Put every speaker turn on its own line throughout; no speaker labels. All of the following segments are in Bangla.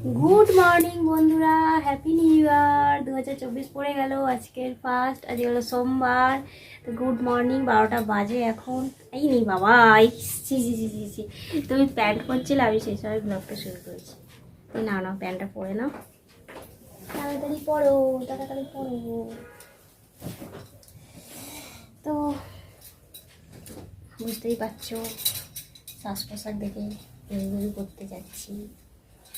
গুড মর্নিং বন্ধুরা। হ্যাপি নিউ ইয়ার দু হাজার চব্বিশ পড়ে গেল, আজকের ফার্স্ট আজকে হলো সোমবার। তো গুড মর্নিং বারোটা বাজে এখন। এই নেই বাবা ছি ছি ছি ছি ছি। তুমি প্যান্ট করছিলে আমি সেই সময় ব্লগটা শুরু করেছি। এই না না, প্যান্টটা পরে নাও। তাড়াতাড়ি পড়ো তাড়াতাড়ি পড়ো তো বুঝতেই পারছ শ্বাস প্রশ্বাস দেখে করতে যাচ্ছি।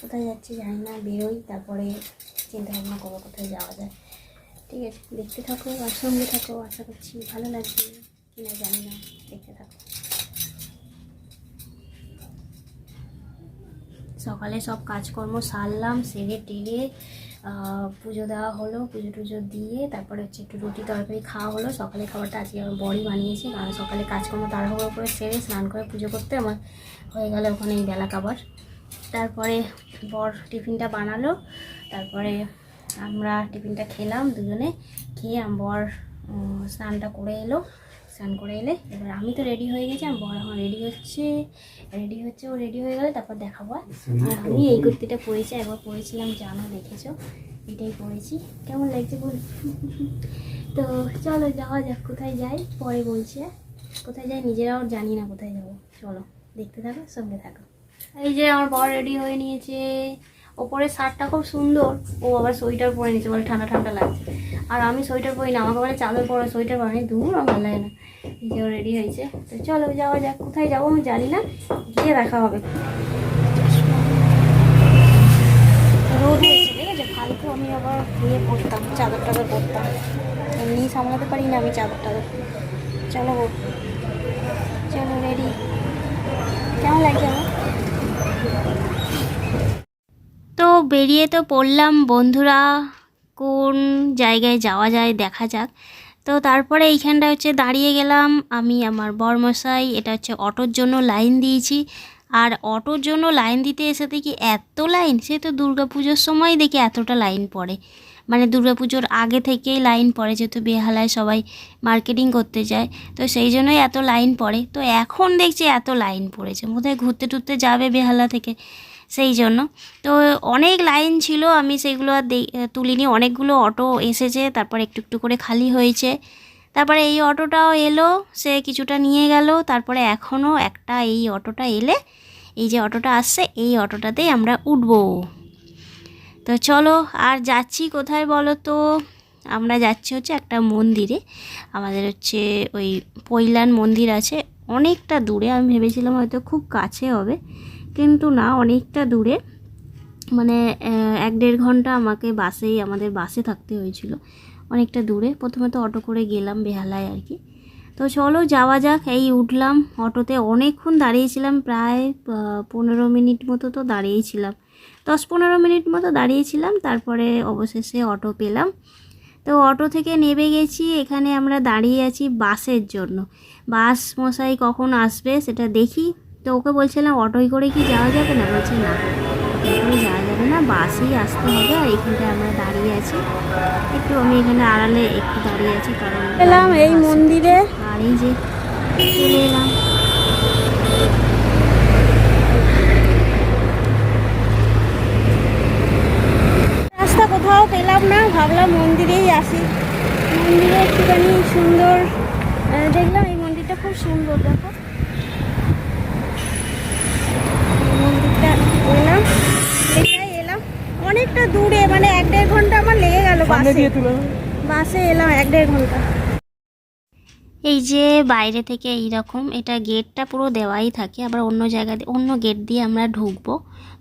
কোথায় যাচ্ছি জানি না, বেরোই, তারপরে চিন্তা ভাবনা করব কোথায় যাওয়া যায়। ঠিক আছে, দেখতে থাকো আর সঙ্গে থাকো, আশা করছি ভালো লাগবে কিনা জানি না, দেখতে থাকো। সকালে সব কাজকর্ম সারলাম, সেরে টেরে পুজো দেওয়া হলো, পুজো টুজো দিয়ে, তারপরে হচ্ছে একটু রুটি তরকারি খাওয়া হলো। সকালে খাবারটা আজকে আমার বড়ি বানিয়েছে, কারণ সকালে কাজকর্ম তাড়াহুড়ো করে সেরে স্নান করে পুজো করতে আমার হয়ে গেল ওখানে এই বেলা খাবার। তারপরে বর টিফিনটা বানালো। তারপরে আমরা টিফিনটা খেলাম দুজনে। খেয়ে আম বর স্নানটা করে এলো। স্নান করে এলে এবার আমি তো রেডি হয়ে গেছি আমার বর এখন রেডি হচ্ছে। রেডি হচ্ছে ও রেডি হয়ে গেলে তারপর দেখাবো আর আমি এই কুর্তিটা পরেছি একবার পরেছিলাম জানো দেখেছ? এটাই পরেছি। কেমন লাগছে বল? তো চলো যাওয়া যাক কোথায় যাই? পরে বলছি হ্যাঁ? কোথায় যাই? নিজেরাও জানি না কোথায় যাব। চলো দেখতে থাকো সঙ্গে থাকো। এই যে আমার বর রেডি হয়ে নিয়েছে। ওপরে শার্টটা খুব সুন্দর। ও আবার সোয়েটার পরে নিয়েছে, বলে ঠান্ডা ঠান্ডা লাগছে। আর আমি সোয়েটার পরি না, আমাকে বলে চাদর পরে, সোয়েটার পরে। দূর, আমার লাগে না। এই যে রেডি হয়েছে। তো চলো যাওয়া যাক, কোথায় যাব আমি জানি না। গিয়ে দেখা হবে। ঠিক আছে ফালতু আমি আবার ইয়ে পরতাম, চাদর টাদর পরতাম। এমনি সামলাতে পারি না আমি চাদর টাদর। চলো চলো রেডি কেমন লাগছে আমার? তো বেরিয়ে তো পড়লাম বন্ধুরা, কোন জায়গায় যাওয়া যায় দেখা যাক। তো তারপরে এইখানটা হচ্ছে দাঁড়িয়ে গেলাম, আমি আমার বরমশাই, এটা হচ্ছে অটোর জন্য লাইন দিয়েছি। আর অটোর জন্য লাইন দিতে এসে দেখি এত লাইন, সে তো পুজোর সময় দেখি এতটা লাইন পড়ে। মানে পুজোর আগে থেকেই লাইন পড়ে যেহেতু বেহালায় সবাই মার্কেটিং করতে যায়। তো সেই জন্যই এত লাইন পড়ে। তো এখন দেখছি এত লাইন পড়েছে। বোধহয় ঘুরতে টুরতে যাবে বেহালা থেকে? সেই জন্য। তো অনেক লাইন ছিল, আমি সেইগুলো আর তুলিনি। অনেকগুলো অটো এসেছে, তারপর একটু একটু করে খালি হয়েছে। তারপরে এই অটোটাও এলো, সে কিছুটা নিয়ে গেল। তারপরে এখনও একটা এই অটোটা এলে, এই যে অটোটা আসছে, এই অটোটাতেই আমরা উঠবো। তো চলো, আর যাচ্ছি কোথায় বলো তো আমরা যাচ্ছি হচ্ছে একটা মন্দিরে। আমাদের হচ্ছে ওই পৈলান মন্দির আছে। অনেকটা দূরে, আমি ভেবেছিলাম হয়তো খুব কাছে হবে, কিন্তু না, অনেকটা দূরে। মানে এক দেড় ঘণ্টা আমাকে বাসেই, আমাদের বাসে থাকতে হয়েছিল। অনেকটা দূরে, প্রথমে তো অটো করে গেলাম বেহালায় আর কি। তো চলো, যাওয়া যাক। এই উঠলাম অটোতে। অনেকক্ষণ দাঁড়িয়েছিলাম, প্রায় পনেরো মিনিট মতো তো দাঁড়িয়েছিলাম। দশ পনেরো মিনিট মতো দাঁড়িয়েছিলাম তারপরে অবশেষে অটো পেলাম। তো অটো থেকে নেমে গেছি এখানে আমরা দাঁড়িয়ে আছি বাসের জন্য। বাস মশাই কখন আসবে সেটা দেখি। তো ওকে বলছিলাম অটোয় করে কি যাওয়া যাবে না? বলছে না করে যাওয়া যাবে না বাসেই আসতে হবে আর এখানটায় আমরা দাঁড়িয়ে আছি। একটু আমি এখানে আড়ালে একটু দাঁড়িয়ে আছি কারণ
এলাম এই মন্দিরে।
আর এই যে চলে এলাম
রাস্তা কোথাও পেলাম না ভাবলাম মন্দিরেই আসি। মন্দিরে একটুখানি সুন্দর দেখলাম এই মন্দিরটা খুব সুন্দর দেখো। এই মন্দিরটা এলাম এলাম অনেকটা দূরে মানে এক দেড় ঘণ্টা আমার লেগে গেল বাসে। বাসে এলাম এক দেড় ঘণ্টা।
এই যে বাইরে থেকে এই রকম এটা গেটটা পুরো দেওয়াই থাকে আবার অন্য জায়গা অন্য গেট দিয়ে আমরা ঢুকবো।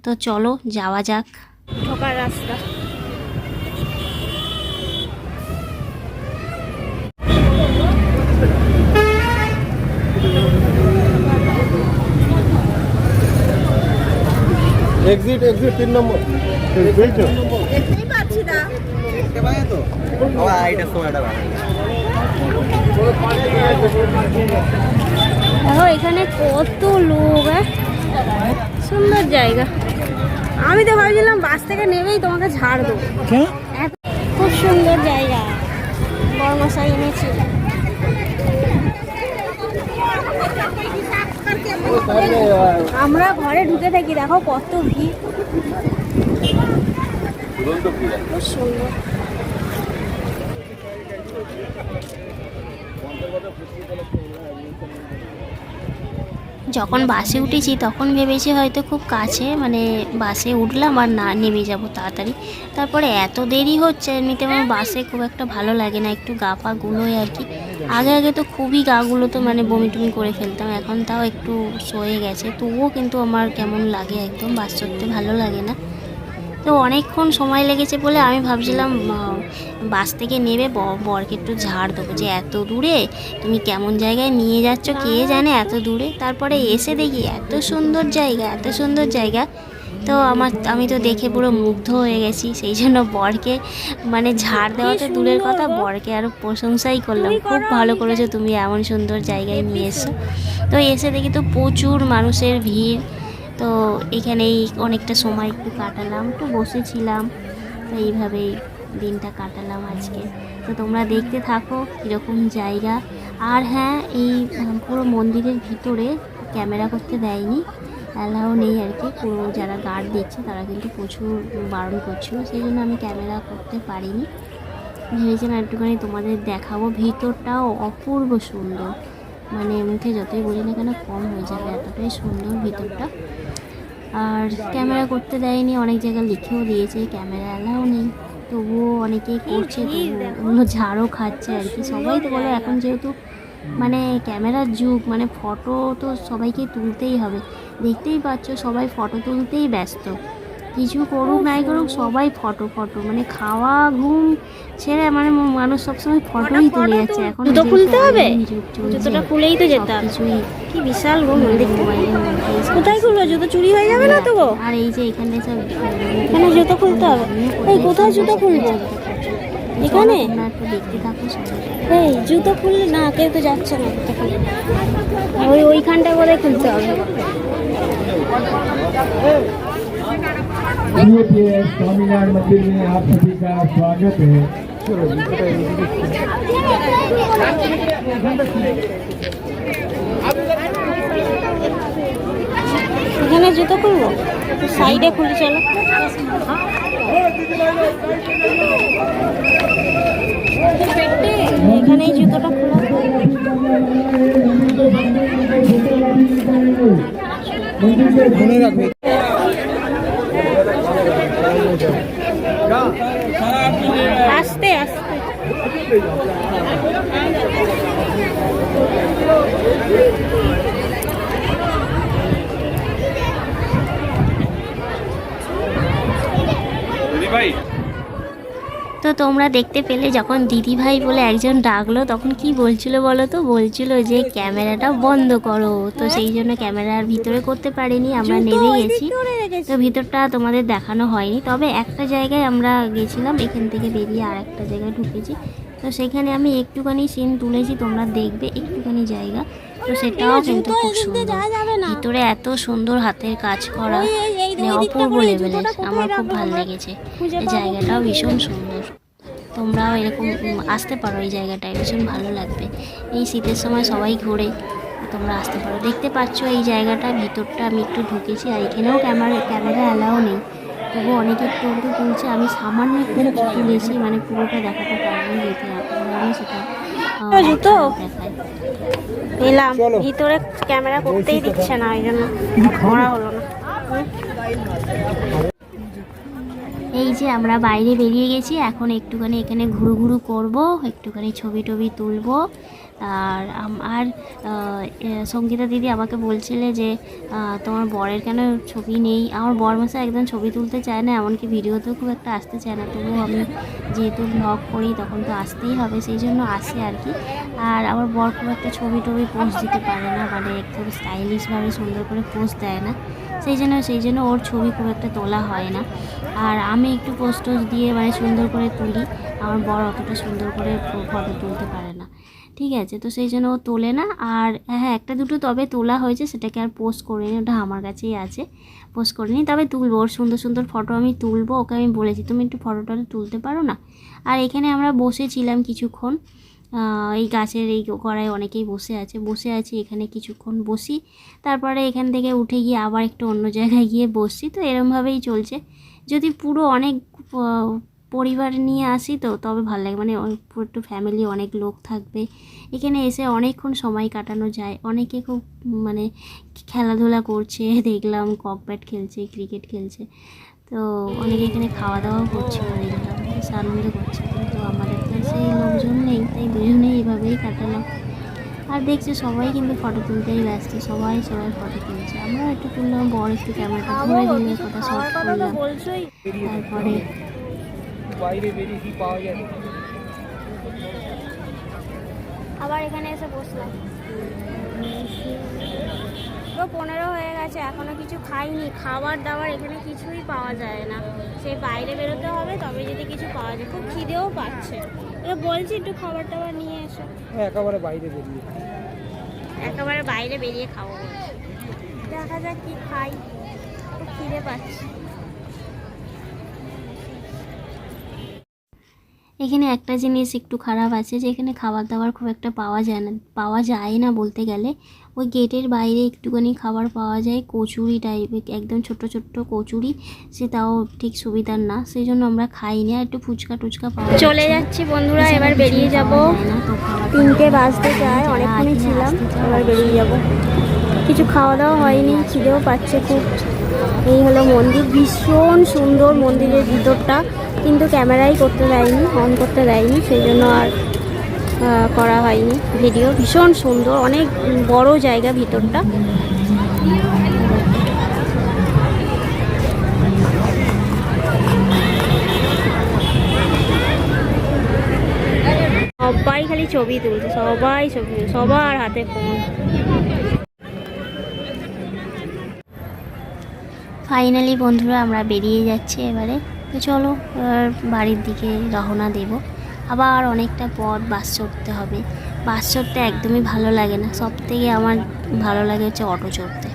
তো চলো যাওয়া যাক।
ঢোকার রাস্তা।
এক্সিট এক্সিট তিন নম্বর।
দেখতেই পাচ্ছি না। দেখো এখানে কত লোক হ্যাঁ? সুন্দর জায়গা। আমি তো ভাবছিলাম বাস থেকে নেমেই তোমাকে ঝাড় দেবো। খুব সুন্দর জায়গা। বর্মশাই এনেছি। আমরা ঘরে ঢুকে থাকি দেখো কত ভিড়।
যখন বাসে উঠেছি তখন ভেবেছি হয়তো খুব কাছে মানে বাসে উঠলাম আর না নেমে যাব তাড়াতাড়ি। তারপরে এত দেরি হচ্ছে এমনিতে আমার বাসে খুব একটা ভালো লাগে না একটু গা পা গুলোয় আর কি। আগে আগে তো খুবই গাগুলো তো মানে বমি টমি করে ফেলতাম, এখন তাও একটু সয়ে গেছে। তবুও কিন্তু আমার কেমন লাগে একদম, বাস চড়তে ভালো লাগে না। তো অনেকক্ষণ সময় লেগেছে বলে আমি ভাবছিলাম বাস থেকে নেবে বরকে একটু ঝাড় দেবো যে এত দূরে, তুমি কেমন জায়গায় নিয়ে যাচ্ছ, কে জানে এত দূরে। তারপরে এসে দেখি এত সুন্দর জায়গা, এত সুন্দর জায়গা। তো আমার আমি তো দেখে পুরো মুগ্ধ হয়ে গেছি সেই জন্য বরকে মানে ঝাড় দেওয়া তো দূরের কথা বরকে আরও প্রশংসাই করলাম। খুব ভালো করেছ তুমি এমন সুন্দর জায়গায় নিয়ে এসো। তো এসে দেখি তো প্রচুর মানুষের ভিড়। তো এখানেই অনেকটা সময় একটু কাটালাম তো বসেছিলাম। তো এইভাবেই দিনটা কাটালাম আজকে। তো তোমরা দেখতে থাকো কীরকম জায়গা। আর হ্যাঁ এই পুরো মন্দিরের ভিতরে ক্যামেরা করতে দেয়নি। অ্যালাও নেই আর কি। পুরো যারা গার্ড দিচ্ছে তারা কিন্তু প্রচুর বারণ করছিল। সেই জন্য আমি ক্যামেরা করতে পারিনি। ভেবেছিলাম একটুখানি তোমাদের দেখাবো। ভিতরটাও অপূর্ব সুন্দর। মানে মুখে যতই বলি না কেন কম হয়ে যাবে, এতটাই সুন্দর ভিতরটা। আর ক্যামেরা করতে দেয়নি, অনেক জায়গায় লিখেও দিয়েছে, ক্যামেরা অ্যালাউ নেই। তবুও অনেকেই করছে, তবুও ঝাড়ও খাচ্ছে আর কি। সবাই তো বলে, এখন যেহেতু মানে ক্যামেরার যুগ মানে ফটো তো সবাইকে তুলতেই হবে। দেখতেই পাচ্ছ সবাই ফটো তুলতেই ব্যস্ত। কিছু করুক নাই করুক সবাই ফটো ফটো মানে খাওয়া ঘুম ছেড়ে মানে মানুষ সবসময় ফটোই তুলে যাচ্ছে এখন
জুতো খুলতে হবে? জুতোটা খুলেই তো যেতে হবে কি বিশাল মন্দির
মোবাইলের মধ্যেই
কোথায় খুলবো জুতো চুরি হয়ে যাবে না তো গো?
আর এই যে এখানে সব
এখানে জুতো খুলতে হবে। এই কোথায় জুতো খুলবো এখানে?
দেখতে থাকো সবাই।
এই জুতো খুললে না কেউ তো যাচ্ছে না জুতো খুলতে ওই ওইখানটা করে খুলতে হবে
प्रिय स्वामीनारायण मंदिर में आप सभी का स्वागत है
এখানে জুতো খুলবো সাইডে খুলি চলো এখানে এই জুতোটা খোলা
তো তোমরা দেখতে পেলে যখন দিদি ভাই বলে একজন ডাকলো তখন কি বলছিল বলো তো? বলছিল যে ক্যামেরাটা বন্ধ করো। তো সেই জন্য ক্যামেরার ভিতরে করতে পারিনি আমরা নেমে গেছি। তো ভিতরটা তোমাদের দেখানো হয়নি। তবে একটা জায়গায় আমরা গেছিলাম এখান থেকে বেরিয়ে আর একটা জায়গায় ঢুকেছি। তো সেখানে আমি একটুখানি সিন তুলেছি তোমরা দেখবে একটুখানি জায়গা। তো সেটাও কিন্তু খুব সুন্দর। ভিতরে এত সুন্দর হাতের কাজ করা মানে অপূর্ব লেভেলের আমার খুব ভালো লেগেছে। এই জায়গাটাও ভীষণ সুন্দর। তোমরাও এরকম আসতে পারো এই জায়গাটায় ভীষণ ভালো লাগবে। এই শীতের সময় সবাই ঘোরে তোমরা আসতে পারো। দেখতে পাচ্ছ এই জায়গাটা ভিতরটা আমি একটু ঢুকেছি আর এখানেও ক্যামেরা ক্যামেরা অ্যালাও নেই। তবু অনেকে একটু তুলছে আমি সামান্য একটু তুলেছি মানে পুরোটা দেখাতে পারিনি যেতে আমি সেটা
জুতো? ভিতরে ক্যামেরা করতেই দিচ্ছে না ওই জন্য করা হলো না।
এই যে আমরা বাইরে বেরিয়ে গেছি এখন একটুখানি এখানে ঘুরু ঘুরু করব একটুখানি ছবি টবি তুলবো। আর আর সঙ্গীতা দিদি আমাকে বলছিলে যে তোমার বরের কেন ছবি নেই? আমার বর মশা একদম ছবি তুলতে চায় না, এমনকি ভিডিওতেও খুব একটা আসতে চায় না। তবুও আমি যেহেতু ব্লগ করি, তখন তো আসতেই হবে, সেই জন্য আসে আর কি। আর আমার বর খুব একটা ছবি টবি পোস্ট দিতে পারে না মানে খুব স্টাইলিশভাবে সুন্দর করে পোস্ট দেয় না। সেই জন্য সেই জন্য ওর ছবি খুব একটা তোলা হয় না। আর আমি একটু পোস্ট দিয়ে মানে সুন্দর করে তুলি। আমার বর অতটা সুন্দর করে ফটো তুলতে পারে না। ঠিক আছে? তো সেই জন্য ও তোলে না। আর হ্যাঁ একটা দুটো তবে তোলা হয়েছে, সেটাকে আর পোস্ট করিনি ওটা আমার কাছেই আছে। পোস্ট করিনি তবে তুলবো। ওর সুন্দর সুন্দর ফটো আমি তুলবো। ওকে আমি বলেছি, তুমি একটু ফটো টটো তুলতে পারো না? আর এখানে আমরা বসেছিলাম কিছুক্ষণ। এই গাছের এই গড়ায় অনেকেই বসে আছে। বসে আছি, এখানে কিছুক্ষণ বসি। তারপরে এখান থেকে উঠে গিয়ে আবার একটু অন্য জায়গায় গিয়ে বসছি। তো এরমভাবেই চলছে। যদি পুরো অনেক পরিবার নিয়ে আসি তো তবে ভালো লাগে। মানে একটু ফ্যামিলি অনেক লোক থাকবে। এখানে এসে অনেকক্ষণ সময় কাটানো যায়। অনেকে খুব মানে খেলাধুলা করছে দেখলাম কক ব্যাট খেলছে ক্রিকেট খেলছে। তো অনেকে এখানে খাওয়া দাওয়াও করছিল দেখলাম বেশ আনন্দ করছে। কিন্তু আমাদের সেই লোকজন নেই। তাই দুজনেই এভাবেই কাটালাম। আর দেখছি সবাই কিন্তু ফটো তুলতেই ব্যস্ত। সবাই সবাই ফটো তুলছে। আমরা একটু তুললাম বড় একটু ক্যামেরাটা ধরে দিলে কটা শট
খাওয়ার কথা তো
করলাম
বলছোই
তারপরে
আবার এখানে এসে বসলাম। তো পনেরো হয়ে গেছে এখনও কিছু খাইনি। খাবার দাবার এখানে কিছুই পাওয়া যায় না। সেই বাইরে বেরোতে হবে তবে যদি কিছু পাওয়া যায় খুব খিদেও পাচ্ছে। এবার বলছি একটু খাবার টাবার নিয়ে এসো।
একেবারে বাইরে বেরিয়ে
একেবারে বাইরে বেরিয়ে খাব দেখা যাক কি খাই খুব খিদে পাচ্ছে।
এখানে একটা জিনিস একটু খারাপ আছে যে এখানে খাবার দাবার খুব একটা পাওয়া যায় না, পাওয়া যায় না বলতে গেলে। ওই গেটের বাইরে একটুখানি খাবার পাওয়া যায়, কচুরি টাইপের একদম ছোট্ট ছোট্ট কচুরি। সে তাও ঠিক সুবিধার না সেই জন্য আমরা খাইনি আর একটু ফুচকা টুচকা পাওয়া
চলে যাচ্ছি বন্ধুরা, এবার বেরিয়ে যাব। তিনটে বাজতে যায় অনেকক্ষণই ছিলাম, এবার বেরিয়ে যাব। কিছু খাওয়া দাওয়া হয়নি, খিদেও পাচ্ছে খুব। এই হলো মন্দির, ভীষণ সুন্দর মন্দিরের ভিতরটা। কিন্তু ক্যামেরাই করতে দেয়নি অন করতে দেয়নি সেই জন্য আর করা হয়নি ভিডিও ভীষণ সুন্দর, অনেক বড় জায়গা ভিতরটা। সবাই খালি ছবি তুলছে, সবাই ছবি, সবার হাতে ফোন
ফাইনালি বন্ধুরা, আমরা বেরিয়ে যাচ্ছি এবারে। তো চলো বাড়ির দিকে রওনা দেব। আবার অনেকটা পথ বাস চড়তে হবে। বাস চড়তে একদমই ভালো লাগে না। সব থেকে আমার ভালো লাগে হচ্ছে অটো চড়তে।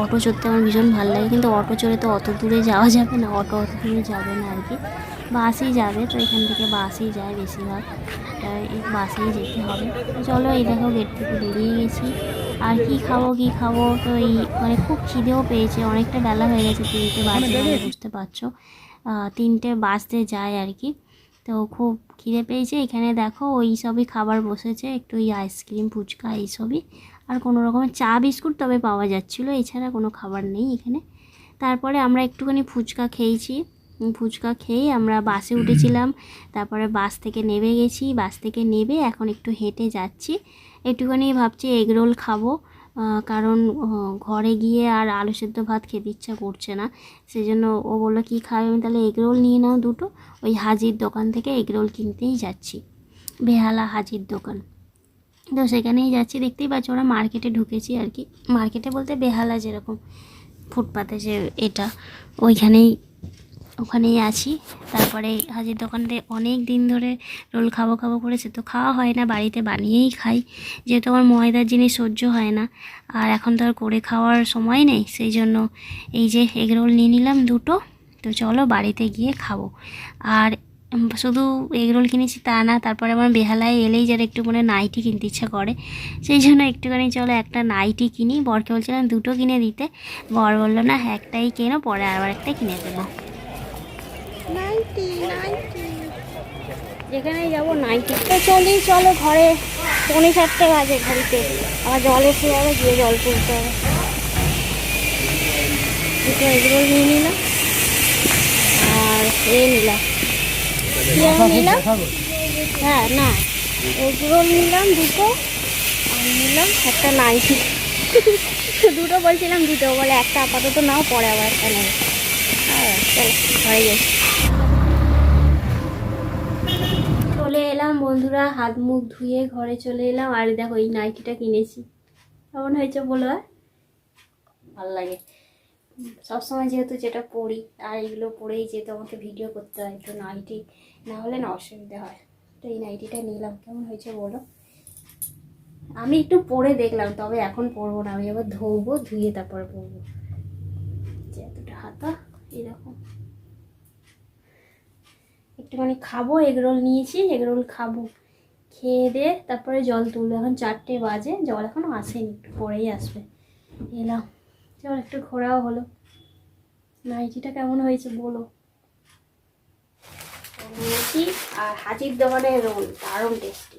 অটো চড়তে আমার ভীষণ ভালো লাগে, কিন্তু অটো চড়ে তো অত দূরে যাওয়া যাবে না, অটো অত দূরে যাবে না আর কি। বাসেই যাবে, তো এখান থেকে বাসেই যায় বেশিরভাগ। বাসেই যেতে হবে। চলো, এই দেখো গেট থেকে বেরিয়ে গেছি। আর কি খাব কি খাব? তো এই মানে খুব খিদেও পেয়েছে। অনেকটা বেলা হয়ে গেছে, তিনটে বাজে বুঝতে পারছ। তিনটে বাসতে যায় আর কি। তো খুব খিদে পেয়েছে। এখানে দেখো ওই সবই খাবার বসেছে, একটু ওই আইসক্রিম, ফুচকা এইসবই আর কোনো রকমের চা, বিস্কুট তবে পাওয়া যাচ্ছিল, এছাড়া কোনো খাবার নেই এখানে। তারপরে আমরা একটুখানি ফুচকা খেয়েছি। ফুচকা খেয়ে আমরা বাসে উঠেছিলাম। তারপরে বাস থেকে নেমে গেছি। বাস থেকে নেবে এখন একটু হেঁটে যাচ্ছি। একটুখানি ভাবছি এগরোল খাব। কারণ ঘরে গিয়ে আর আলু সেদ্ধ ভাত খেতে ইচ্ছা করছে না। সেই জন্য ও বলল, কী খাবে? আমি তাহলে এগরোল নিয়ে নাও দুটো। ওই হাজির দোকান থেকে এগরোল কিনতেই যাচ্ছি। বেহালা হাজির দোকান। তো সেখানেই যাচ্ছি। দেখতেই পাচ্ছি, ওরা মার্কেটে ঢুকেছি আর কি। মার্কেটে বলতে বেহালা যেরকম ফুটপাতে যে এটা, ওইখানেই ওখানেই আছি। তারপরে হাজির দোকানতে অনেক দিন ধরে রোল খাব খাব করেছে। তো খাওয়া হয় না, বাড়িতে বানিয়েই খাই। যেহেতু আমার ময়দার জিনিস সহ্য হয় না। আর এখন তো আর করে খাওয়ার সময় নেই। সেই জন্য এই যে এগ রোল নিয়ে নিলাম দুটো। তো চলো বাড়িতে গিয়ে খাব। আর শুধু এগ রোল কিনেছি তা না, তারপরে আমার বেহালায় এলেই যারা একটু মানে নাইটি কিনতে ইচ্ছা করে। সেই জন্য একটুখানি চলো একটা নাইটি কিনি। বরকে বলছিলাম দুটো কিনে দিতে। বর বলল, না, একটাই কেনো, পরে আবার একটা কিনে দেবো।
নাইটি নাইটি যেখানেই যাব নাইটি তো চলি চলো ঘরে। পৌনে চারটে বাজে ঘড়িতে। আবার জল এসে যাবে গিয়ে জল তুলতে হবে। দুটো এগরোল নিয়ে নিলাম। আর এ নিলাম। নিলাম? হ্যাঁ না। এগরোল নিলাম দুটো আর নিলাম একটা নাইটি দুটো বলছিলাম দুটো। বলে একটা আপাতত নাও পরে আবার একটা নেবে। হ্যাঁ চলো ঘরে যাই চলে এলাম বন্ধুরা, হাত মুখ ধুয়ে ঘরে চলে এলাম আর দেখো এই নাইটিটা কিনেছি। কেমন হয়েছে বলো আর? ভালো লাগে। সবসময় যেহেতু যেটা পড়ি, আর এগুলো পরেই যেহেতু আমাকে ভিডিও করতে হয়, তো নাইটি না হলে না অসুবিধা হয়। তো এই নাইটিটা নিলাম, কেমন হয়েছে বলো? আমি একটু পরে দেখলাম, তবে এখন পরবো না। আমি আবার ধোবো, ধুয়ে তারপরে পরবো। যে এতটা হাতা, এরকম। একটুখানি খাব এগরোল নিয়েছি এগরোল খাব। খেয়ে দিয়ে তারপরে জল তুলবো। এখন চারটে বাজে, জল এখনও আসেনি, একটু পরেই আসবে। এলাম। চল একটু ঘোরাও হলো।
নাইটিটা কেমন হয়েছে বলো? নিয়েছি আর হাজির দোকানের রোল দারুণ টেস্টি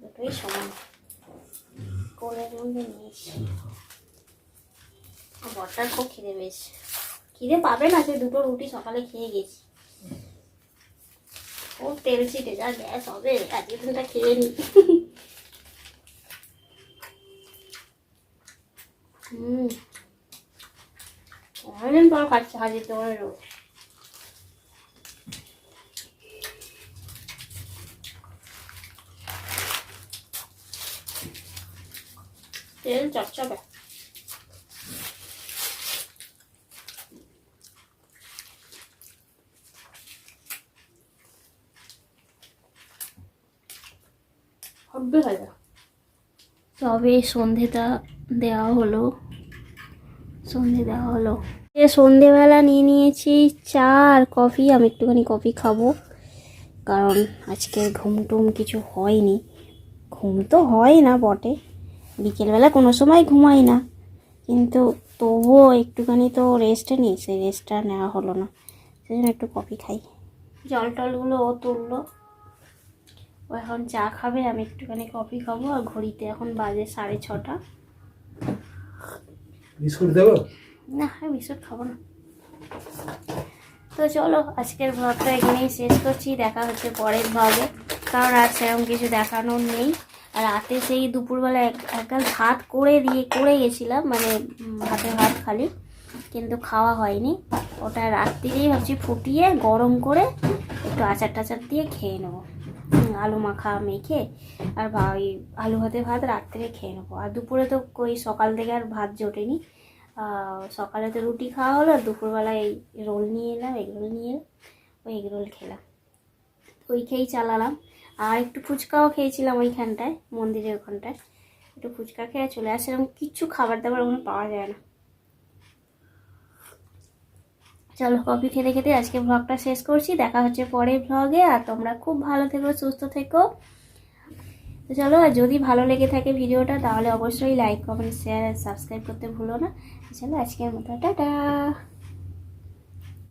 দুটোই সমান। করে নিয়েছি। বরটার খুব খিদে বেশ খিদে পাবে না, সে দুটো রুটি সকালে খেয়ে গেছি। ও তেল ছিটে, যা গ্যাস হবে, আজকে তুমিটা খেয়ে নি। হুম। অনেকদিন পর হাজির রোল তেল চপচপে তবে সন্ধেটা দেওয়া হলো। সন্ধে দেওয়া হলো। সন্ধেবেলা নিয়ে নিয়েছি চা আর কফি। আমি একটুখানি কফি খাব কারণ আজকে ঘুম টুম কিছু হয়নি। ঘুম তো হয় না বটে। বিকেলবেলা কোনো সময় ঘুমাই না। কিন্তু তবুও একটুখানি তো রেস্টে নিই। সেই রেস্টটা নেওয়া হলো না। সেই জন্য একটু কফি খাই। জল টলগুলো ও তুললো। ও এখন চা খাবে আমি একটুখানি কফি খাব আর ঘড়িতে এখন বাজে সাড়ে ছটা।
বিস্কুট দেবো?
না আমি বিস্কুট খাব না। তো চলো আজকের ব্লগটা এখানেই শেষ করছি দেখা হচ্ছে পরের ভাবে কারণ আর সেরকম কিছু দেখানোর নেই। আর রাতে সেই দুপুরবেলা এক একাল ভাত করে দিয়ে করে গেছিলাম মানে ভাতের ভাত খালি কিন্তু খাওয়া হয়নি। ওটা রাত্রিরেই ভাবছি ফুটিয়ে গরম করে একটু আচার টাচার দিয়ে খেয়ে নেব। আলু মাখা মেখে আর ওই আলু ভাতে ভাত রাত্রে খেয়ে নেব। আর দুপুরে তো ওই সকাল থেকে আর ভাত জোটেনি। সকালে তো রুটি খাওয়া হলো, আর দুপুরবেলায় রোল নিয়ে এলাম, এগ রোল নিয়ে এলাম, ওই এগ রোল খেলাম। ওই খেয়েই চালালাম। আর একটু ফুচকাও খেয়েছিলাম ওইখানটায়, মন্দিরের ওখানটায়। একটু ফুচকা খেয়ে চলে আসলাম কিচ্ছু খাবার দাবার ওখানে পাওয়া যায় না। চলো কফি খেতে খেতে আজকে ভ্লগটা শেষ করছি। দেখা হচ্ছে পরে ভ্লগে আর তোমরা খুব ভালো থেকো, সুস্থ থেকো। তো চলো, আর যদি ভালো লেগে থাকে ভিডিওটা, তাহলে অবশ্যই লাইক কমেন্ট শেয়ার সাবস্ক্রাইব করতে ভুলো না। চলো, আজকের মতো, টাটা।